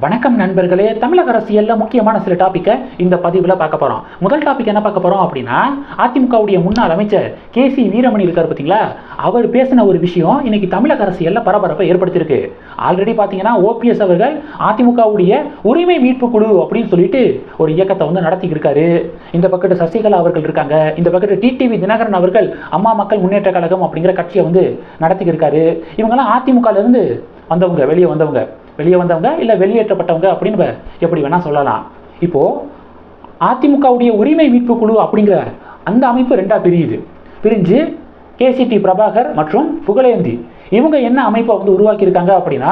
வணக்கம் நண்பர்களே தமிழக அரசியலில் முக்கியமான சில டாப்பிக்கை இந்த பதிவில் பார்க்க போகிறோம் முதல் டாபிக் என்ன பார்க்க போகிறோம் அப்படின்னா அதிமுகவுடைய முன்னாள் அமைச்சர் கே சி வீரமணி இருக்கார் பார்த்தீங்களா? அவர் பேசின ஒரு விஷயம் இன்னைக்கு தமிழக அரசியலில் பரபரப்பை ஏற்படுத்தியிருக்கு. ஆல்ரெடி பார்த்தீங்கன்னா ஓபிஎஸ் அவர்கள் அதிமுகவுடைய உரிமை மீட்பு குழு அப்படின்னு சொல்லிட்டு ஒரு இயக்கத்தை வந்து நடத்திக்கிருக்காரு இந்த பக்கத்து சசிகலா அவர்கள் இருக்காங்க. இந்த பக்கத்து டிடிவி தினகரன் அவர்கள் அம்மா மக்கள் முன்னேற்ற கழகம் அப்படிங்கிற கட்சியை வந்து நடத்திக்கிருக்காரு இவங்கெல்லாம் அதிமுகலேருந்து வந்தவங்க வெளியே வந்தவங்க. வெளியே வந்தவங்க இல்லை வெளியேற்றப்பட்டவங்க அப்படின்னு எப்படி வேணால் சொல்லலாம். இப்போது அதிமுகவுடைய உரிமை மீட்பு குழு அப்படிங்கிற அந்த அமைப்பு ரெண்டாக பிரியுது. பிரிஞ்சு கேசிடி பிரபாகர் மற்றும் புகழேந்தி. இவங்க என்ன அமைப்பை வந்து உருவாக்கியிருக்காங்க அப்படின்னா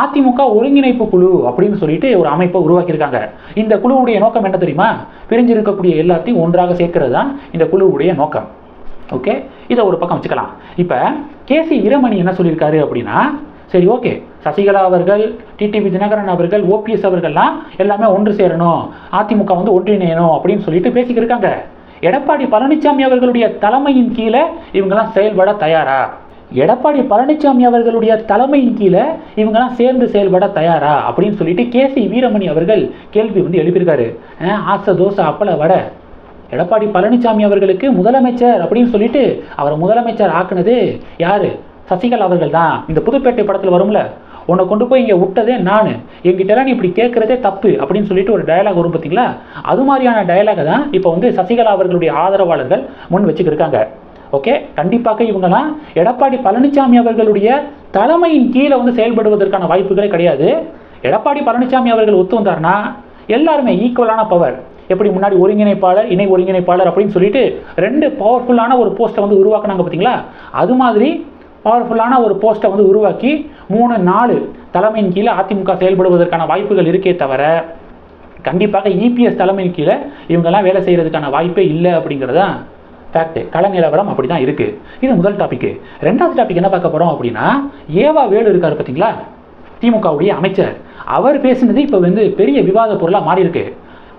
அதிமுக ஒருங்கிணைப்பு குழு அப்படின்னு சொல்லிட்டு ஒரு அமைப்பை உருவாக்கியிருக்காங்க. இந்த குழுவுடைய நோக்கம் என்ன தெரியுமா? பிரிஞ்சு இருக்கக்கூடிய எல்லாத்தையும் ஒன்றாக சேர்க்கிறது தான் இந்த குழுவுடைய நோக்கம். ஓகே? இதை ஒரு பக்கம் வச்சுக்கலாம். இப்போ கேசி வீரமணி என்ன சொல்லியிருக்காரு அப்படின்னா சரி ஓகே. சசிகலா அவர்கள் டிடிவி தினகரன் அவர்கள் ஓபிஎஸ் அவர்கள்லாம் எல்லாமே ஒன்று சேரணும். அதிமுக வந்து ஒன்றிணையணும் அப்படின்னு சொல்லிட்டு பேசிக்கிருக்காங்க எடப்பாடி பழனிசாமி அவர்களுடைய தலைமையின் கீழே இவங்கெல்லாம் செயல்பட தயாரா? எடப்பாடி பழனிசாமி அவர்களுடைய தலைமையின் கீழே இவங்கெல்லாம் சேர்ந்து செயல்பட தயாரா? அப்படின்னு சொல்லிட்டு கேசி வீரமணி அவர்கள் கேள்வி வந்து எழுப்பியிருக்காரு. ஆசை தோசை அப்பள வடை. எடப்பாடி பழனிசாமி அவர்களுக்கு முதலமைச்சர் அப்படின்னு சொல்லிட்டு அவரை முதலமைச்சர் ஆக்குனது யாரு? சசிகலா அவர்கள் தான். இந்த புதுப்பேட்டை படத்தில் வரும்ல உன்னை கொண்டு போய் இங்கே விட்டதே நான். என்கிட்டலாம் நீ இப்படி கேட்குறதே தப்பு அப்படின்னு சொல்லிட்டு ஒரு டயலாக் வரும் பார்த்தீங்களா? அது மாதிரியான டயலாகை தான் இப்போ வந்து சசிகலா அவர்களுடைய ஆதரவாளர்கள் முன் வச்சுக்கிருக்காங்க. ஓகே கண்டிப்பாக இவங்கெல்லாம் எடப்பாடி பழனிசாமி அவர்களுடைய தலைமையின் கீழே வந்து செயல்படுவதற்கான வாய்ப்புகளே கிடையாது. எடப்பாடி பழனிசாமி அவர்கள் ஒத்து வந்தார்னா எல்லாருமே ஈக்குவலான பவர் எப்படி முன்னாடி ஒருங்கிணைப்பாளர் இணை ஒருங்கிணைப்பாளர் அப்படின்னு சொல்லிட்டு ரெண்டு பவர்ஃபுல்லான ஒரு போஸ்ட்டை வந்து உருவாக்குனாங்க பார்த்தீங்களா? அது மாதிரி பவர்ஃபுல்லான ஒரு போஸ்ட்டை வந்து உருவாக்கி மூணு நாலு தலைமையின் கீழே அதிமுக செயல்படுவதற்கான வாய்ப்புகள் இருக்கே தவிர கண்டிப்பாக இபிஎஸ் தலைமையின் கீழே இவங்கெல்லாம் வேலை செய்கிறதுக்கான வாய்ப்பே இல்லை அப்படிங்கிறது தான் ஃபேக்ட் கள நிலவரம் அப்படி தான் இருக்குது இது முதல் டாப்பிக்கு ரெண்டாவது டாபிக் என்ன பார்க்க போகிறோம் அப்படின்னா ஏவா வேலு இருக்கார் பார்த்தீங்களா? திமுகவுடைய அமைச்சர். அவர் பேசினது இப்போ வந்து பெரிய விவாத பொருளாக மாறியிருக்கு.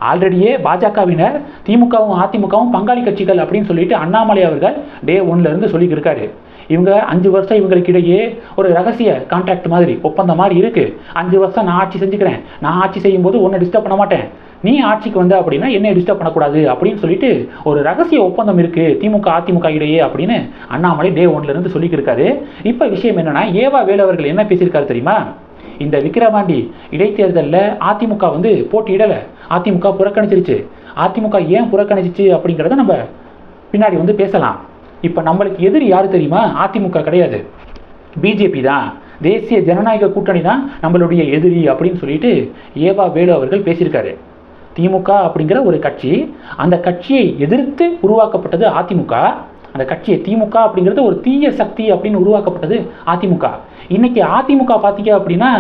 ஆல்ரெடியே பாஜகவினர் திமுகவும் அதிமுகவும் பங்காளி கட்சிகள் அப்படின்னு சொல்லிட்டு அண்ணாமலை அவர்கள் டே ஒன்ல இருந்து சொல்லிட்டு இருக்காரு இவங்க அஞ்சு வருஷம் இவங்களுக்கு இடையே ஒரு ரகசிய கான்ட்ராக்ட் மாதிரி ஒப்பந்தம் மாதிரி இருக்கு. அஞ்சு வருஷம் நான் ஆட்சி செஞ்சுக்கிறேன். நான் ஆட்சி செய்யும் போது டிஸ்டர்ப் பண்ண மாட்டேன். நீ ஆட்சிக்கு வந்த அப்படின்னா என்னை டிஸ்டர்ப் பண்ணக்கூடாது அப்படின்னு சொல்லிட்டு ஒரு ரகசிய ஒப்பந்தம் இருக்கு திமுக அதிமுக இடையே அப்படின்னு அண்ணாமலை டே ஒன்ல இருந்து இப்போ விஷயம் என்னன்னா ஏவா வேலவர்கள் என்ன பேசியிருக்காரு தெரியுமா? இந்த விக்கிரவாண்டி இடைத்தேர்தலில் அதிமுக வந்து போட்டியிடல. அதிமுக புறக்கணிச்சிருச்சு. அதிமுக ஏன் புறக்கணிச்சிச்சு அப்படிங்கிறத நம்ம பின்னாடி வந்து பேசலாம். இப்போ நம்மளுக்கு எதிரி யார் தெரியுமா? அதிமுக கிடையாது. பிஜேபி தான். தேசிய ஜனநாயக கூட்டணி தான் நம்மளுடைய எதிரி அப்படின்னு சொல்லிட்டு ஏவா வேலு அவர்கள் பேசியிருக்காரு. திமுக அப்படிங்கிற ஒரு கட்சி அந்த கட்சியை எதிர்த்து உருவாக்கப்பட்டது அதிமுக. அந்த கட்சியை திமுக அப்படிங்கிறது ஒரு தீய சக்தி அப்படின்னு உருவாக்கப்பட்டது அதிமுக. இன்னைக்கு அதிமுக பார்த்தீங்க அப்படின்னா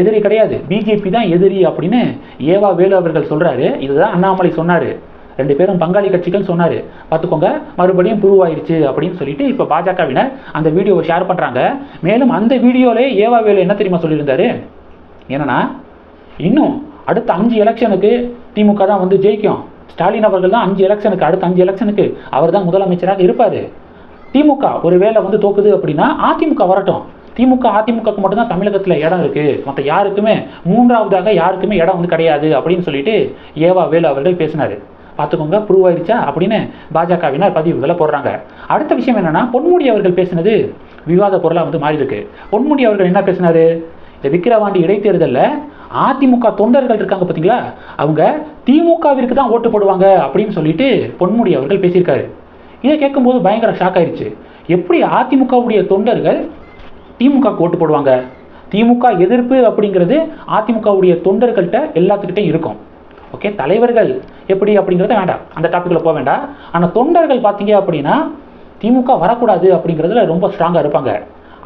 எதிரி கிடையாது. பிஜேபி தான் எதிரி அப்படின்னு ஏவா வேலு அவர்கள் சொல்கிறாரு இதுதான் அண்ணாமலை சொன்னார். ரெண்டு பேரும் பங்காளி கட்சிகள் சொன்னார். பார்த்துக்கோங்க மறுபடியும் ப்ரூவ் ஆயிருச்சு அப்படின்னு சொல்லிட்டு இப்போ பாஜகவினர் அந்த வீடியோவை ஷேர் பண்ணுறாங்க மேலும் அந்த வீடியோவிலே ஏவா வேலு என்ன தெரியுமா சொல்லியிருந்தாரு? என்னன்னா இன்னும் அடுத்த அஞ்சு எலெக்ஷனுக்கு திமுக தான் வந்து ஜெயிக்கும். ஸ்டாலின் அவர்கள் தான் அஞ்சு எலெக்ஷனுக்கு அடுத்த அஞ்சு எலெக்ஷனுக்கு அவர் தான் முதலமைச்சராக இருப்பார். திமுக ஒரு வேளை வந்து தோக்குது அப்படின்னா அதிமுக வரட்டும். திமுக அதிமுகக்கு மட்டும்தான் தமிழகத்தில் இடம் இருக்குது மற்ற யாருக்குமே மூன்றாவதாக யாருக்குமே இடம் வந்து கிடையாது அப்படின்னு சொல்லிட்டு ஏவா வேலு அவர்கள் பேசினார். பார்த்துக்கோங்க ப்ரூவ் ஆயிடுச்சா? அப்படின்னு பாஜகவினர் பதிவுகளை போடுறாங்க. அடுத்த விஷயம் என்னென்னா பொன்முடி அவர்கள் பேசினது விவாத பொருளாக வந்து மாறி இருக்கு பொன்முடி அவர்கள் என்ன பேசினாரு? இந்த விக்கிரவாண்டி இடைத்தேர்தலில் அதிமுக தொண்டர்கள் இருக்காங்க பார்த்தீங்களா? அவங்க திமுகவிற்கு தான் ஓட்டு போடுவாங்க அப்படின்னு சொல்லிட்டு பொன்முடி அவர்கள் பேசியிருக்காரு. இதை கேட்கும்போது பயங்கர ஷாக் ஆயிடுச்சு எப்படி அதிமுகவுடைய தொண்டர்கள் திமுகவுக்கு ஓட்டு போடுவாங்க? திமுக எதிர்ப்பு அப்படிங்கிறது அதிமுகவுடைய தொண்டர்கள்ட்ட எல்லாத்துக்கிட்டையும் இருக்கும். ஓகே தலைவர்கள் எப்படி அப்படிங்கிறத வேண்டாம். அந்த டாப்பிக்கில் போக வேண்டாம். ஆனால் தொண்டர்கள் பார்த்தீங்க அப்படின்னா திமுக வரக்கூடாது அப்படிங்கிறதுல ரொம்ப ஸ்ட்ராங்காக இருப்பாங்க.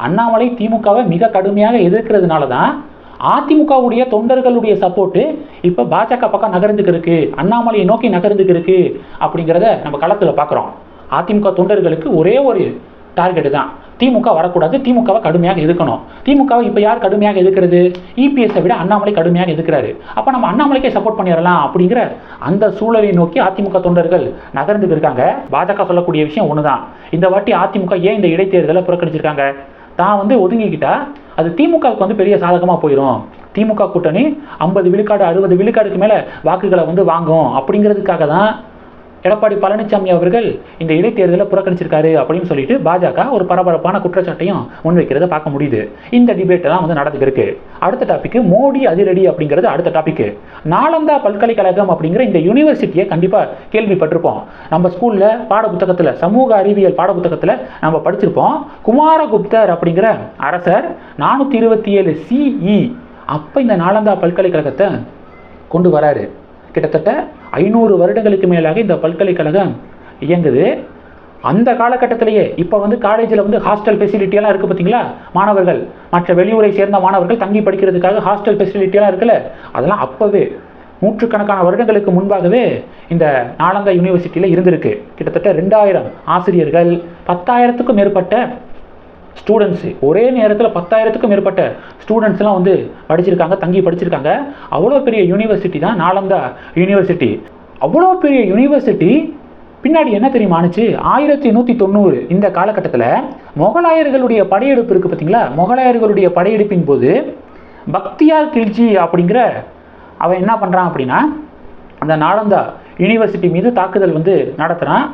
அண்ணாமலை திமுகவை மிக கடுமையாக எதிர்க்கிறதுனால தான் அதிமுகவுடைய தொண்டர்களுடைய சப்போர்ட்டு இப்போ பாஜக பக்கம் நகர்ந்துக்கு இருக்கு அண்ணாமலையை நோக்கி நகர்ந்துக்கு இருக்கு அப்படிங்கிறத நம்ம களத்தில் பார்க்குறோம் அதிமுக தொண்டர்களுக்கு ஒரே ஒரு டார்கெட்டு தான். திமுக வரக்கூடாது திமுகவை கடுமையாக எதிர்க்கணும். திமுகவை இப்போ யார் கடுமையாக எதிர்க்கிறது? இபிஎஸ்ஸை விட அண்ணாமலை கடுமையாக எதிர்க்கிறாரு. அப்போ நம்ம அண்ணாமலைக்கே சப்போர்ட் பண்ணிடலாம் அப்படிங்கிற அந்த சூழலை நோக்கி அதிமுக தொண்டர்கள் நகர்ந்துட்டு இருக்காங்க. பாஜக சொல்லக்கூடிய விஷயம் ஒன்று தான் இந்த வாட்டி அதிமுக ஏன் இந்த இடைத்தேர்தலை புறக்கணிச்சிருக்காங்க? தான் வந்து ஒதுங்கிக்கிட்டா அது திமுகவுக்கு வந்து பெரிய சாதகமாக போயிடும் திமுக கூட்டணி ஐம்பது விழுக்காடு அறுபது விழுக்காடுக்கு மேலே வாக்குகளை வந்து வாங்கும் அப்படிங்கிறதுக்காக தான் எடப்பாடி பழனிசாமி அவர்கள் இந்த இடைத்தேர்தலை புறக்கணிச்சிருக்காரு அப்படின்னு சொல்லிட்டு பாஜக ஒரு பரபரப்பான குற்றச்சாட்டையும் முன்வைக்கிறத பார்க்க முடியுது. இந்த டிபேட் எல்லாம் வந்து நடந்துருக்கு அடுத்த டாபிக் மோடி அதிரடி அப்படிங்கிறது அடுத்த டாபிக் நாலந்தா பல்கலைக்கழகம் அப்படிங்கிற இந்த யூனிவர்சிட்டியை கண்டிப்பாக கேள்விப்பட்டிருப்போம். நம்ம ஸ்கூலில் பாட புத்தகத்தில் சமூக அறிவியல் பாட புத்தகத்தில் நம்ம படிச்சிருப்போம். குமாரகுப்தர் அப்படிங்கிற அரசர் நானூற்றி இருபத்தி ஏழு சிஇ அப்போ இந்த நாலந்தா பல்கலைக்கழகத்தை கொண்டு வராரு. கிட்டத்தட்ட ஐநூறு வருடங்களுக்கு மேலாக இந்த பல்கலைக்கழகம் இயங்குது. அந்த காலகட்டத்திலேயே இப்போ வந்து காலேஜில் வந்து ஹாஸ்டல் ஃபெசிலிட்டியெல்லாம் இருக்குது பார்த்தீங்களா மாணவர்கள். மற்ற வெளியூரை சேர்ந்த மாணவர்கள் தங்கி படிக்கிறதுக்காக ஹாஸ்டல் ஃபெசிலிட்டியெல்லாம் இருக்குல்ல? அதெல்லாம் அப்போவே நூற்றுக்கணக்கான வருடங்களுக்கு முன்பாகவே இந்த நாலந்தா யூனிவர்சிட்டியில் இருந்திருக்கு. கிட்டத்தட்ட ரெண்டாயிரம் ஆசிரியர்கள் பத்தாயிரத்துக்கும் மேற்பட்ட ஸ்டூடெண்ட்ஸு ஒரே நேரத்தில் பத்தாயிரத்துக்கும் மேற்பட்ட ஸ்டூடெண்ட்ஸ்லாம் வந்து படிச்சிருக்காங்க தங்கி படிச்சிருக்காங்க. அவ்வளோ பெரிய யூனிவர்சிட்டி தான் நாலந்தா யூனிவர்சிட்டி அவ்வளோ பெரிய யூனிவர்சிட்டி பின்னாடி என்ன தெரியுமானுச்சு ஆயிரத்தி நூற்றி தொண்ணூறு இந்த காலகட்டத்தில் முகலாயர்களுடைய படையெடுப்பு இருக்குது பார்த்தீங்களா முகலாயர்களுடைய படையெடுப்பின் போது பக்தியார் கில்ஜி அப்படிங்கிற அவன் என்ன பண்ணுறான் அப்படின்னா அந்த நாலந்தா யூனிவர்சிட்டி மீது தாக்குதல் வந்து நடத்துகிறான்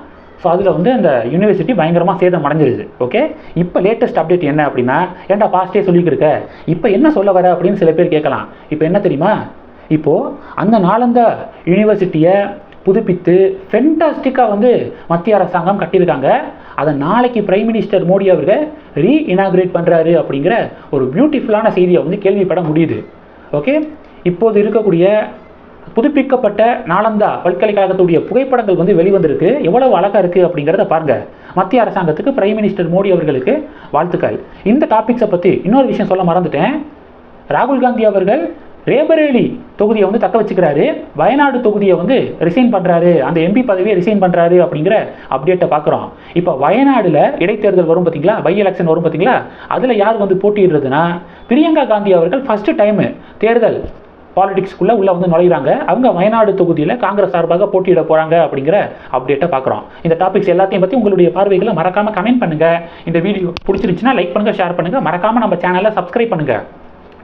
ஸோ அதில் வந்து அந்த யூனிவர்சிட்டி பயங்கரமாக சேதம் அடைஞ்சிருது ஓகே இப்போ லேட்டஸ்ட் அப்டேட் என்ன அப்படின்னா ஏன்டா பாஸ்டே சொல்லிக்கிருக்க இப்போ என்ன சொல்ல வர அப்படின்னு சில பேர் கேட்கலாம். இப்போ என்ன தெரியுமா? இப்போது அந்த நாளந்த யூனிவர்சிட்டியை புதுப்பித்து ஃபென்டாஸ்டிக்காக வந்து மத்திய அரசாங்கம் கட்டியிருக்காங்க. அதை நாளைக்கு பிரைம் மினிஸ்டர் மோடி அவர்கள் ரீ இனாகிரேட் பண்ணுறாரு அப்படிங்கிற ஒரு பியூட்டிஃபுல்லான செய்தியை வந்து கேள்விப்பட முடியுது. ஓகே இப்போது இருக்கக்கூடிய புதுப்பிக்கப்பட்ட நாலந்தா பல்கலைக்கழகத்துடைய புகைப்படங்கள் வந்து வெளிவந்திருக்கு. எவ்வளவு அழகாக இருக்குது அப்படிங்கிறத பாருங்க. மத்திய அரசாங்கத்துக்கு பிரைம் மினிஸ்டர் மோடி அவர்களுக்கு வாழ்த்துக்கள். இந்த டாபிக்ஸை பற்றி இன்னொரு விஷயம் சொல்ல மறந்துட்டேன். ராகுல் காந்தி அவர்கள் ரேபரேலி தொகுதியை வந்து தக்க வச்சுக்கிறாரு. வயநாடு தொகுதியை வந்து ரிசைன் பண்ணுறாரு அந்த எம்பி பதவியை ரிசைன் பண்ணுறாரு அப்படிங்கிற அப்டேட்டை பார்க்குறோம் இப்போ வயநாடில் இடைத்தேர்தல் வரும் பார்த்தீங்களா பை எலெக்ஷன் வரும் பார்த்தீங்களா அதில் யார் வந்து போட்டியிடுறதுன்னா பிரியங்கா காந்தி அவர்கள் ஃபஸ்ட்டு டைமு தேர்தல் பாலிடிக்ஸ்க்குள்ளே உள்ளே வந்து நுழையிறாங்க. அவங்க வயநாடு தொகுதியில் காங்கிரஸ் சார்பாக போட்டியிட போகிறாங்க அப்படிங்கிற அப்டேட்டை பார்க்குறோம். இந்த டாபிக்ஸ் எல்லாத்தையும் பற்றி உங்களுடைய பார்வைகளை மறக்காமல் கமெண்ட் பண்ணுங்கள் இந்த வீடியோ பிடிச்சிருந்துச்சுன்னா லைக் பண்ணுங்கள் ஷேர் பண்ணுங்கள் மறக்காமல் நம்ம சேனலை சப்ஸ்கிரைப் பண்ணுங்கள்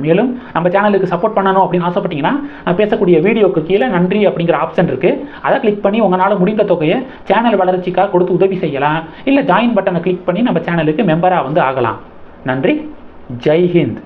மேலும் நம்ம சேனலுக்கு சப்போர்ட் பண்ணணும் அப்படின்னு ஆசைப்பட்டீங்கன்னா நான் பேசக்கூடிய வீடியோக்கு கீழே நன்றி அப்படிங்கிற ஆப்ஷன் இருக்குது அதை கிளிக் பண்ணி உங்களால் முடிந்த தொகையை சேனல் வளர்ச்சிக்காக கொடுத்து உதவி செய்யலாம். இல்லை ஜாயின் பட்டனை கிளிக் பண்ணி நம்ம சேனலுக்கு மெம்பராக வந்து ஆகலாம். நன்றி. ஜெய்ஹிந்த்